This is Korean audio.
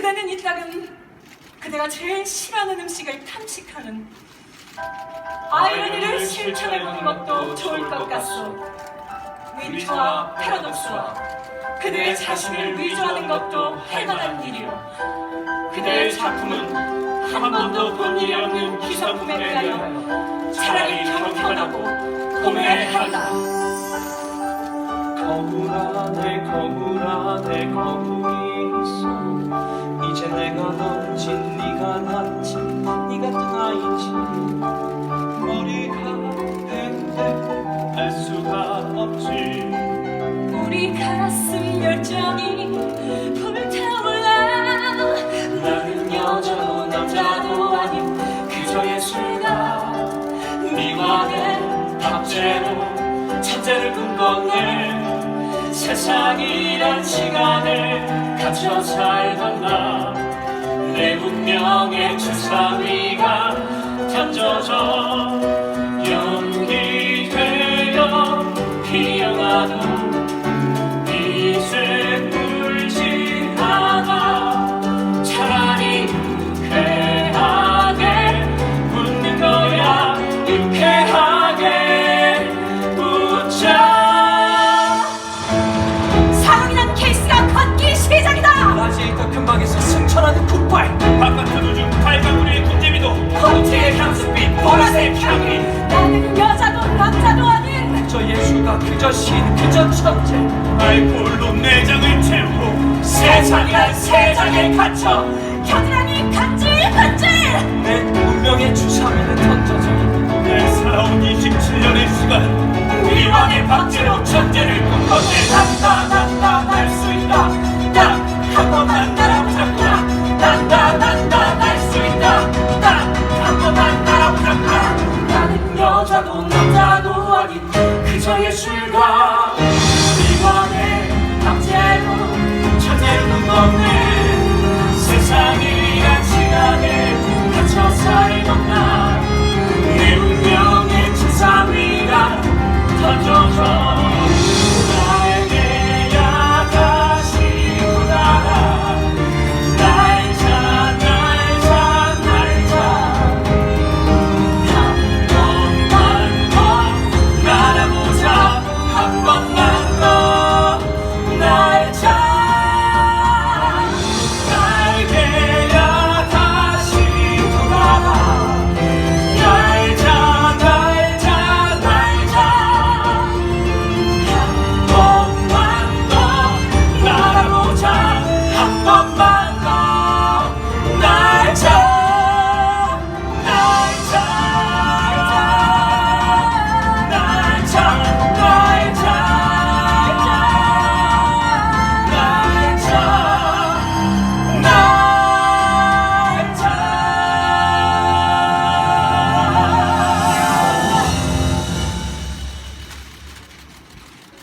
그대는 이따금 그대가 제일 싫어하는 음식을 탐식하는 아이러니를 실천해보는 것도 좋을 것 같소. 윈트와 패러독스와 그대의 자신을 위조하는 것도 할만한 일이오. 그대의 작품은 한 번도 본 일이 없는 기성품에 대하여 차라리 경건하고 고뇌한다. 거울 안에 거울 안에 거울이 있어. 이제 내가 넌지 네가 난지 네 같은 아이지. 머리가 된데 알 수가 없지. 우리 가슴 열정이 불타올라. 나는 여자도 남자도 아닌 그저 예술가. 내 답제로 천재를 꿈꿨네 세상이란 시간에 갇혀 살던 나내 운명의 주사위가 던져져 연기 되어 피어나도 그저 신 그저 천재. 알코올로 내장을 채우고 세상이란 세상에 갇혀. 겨드랑 세상의 술과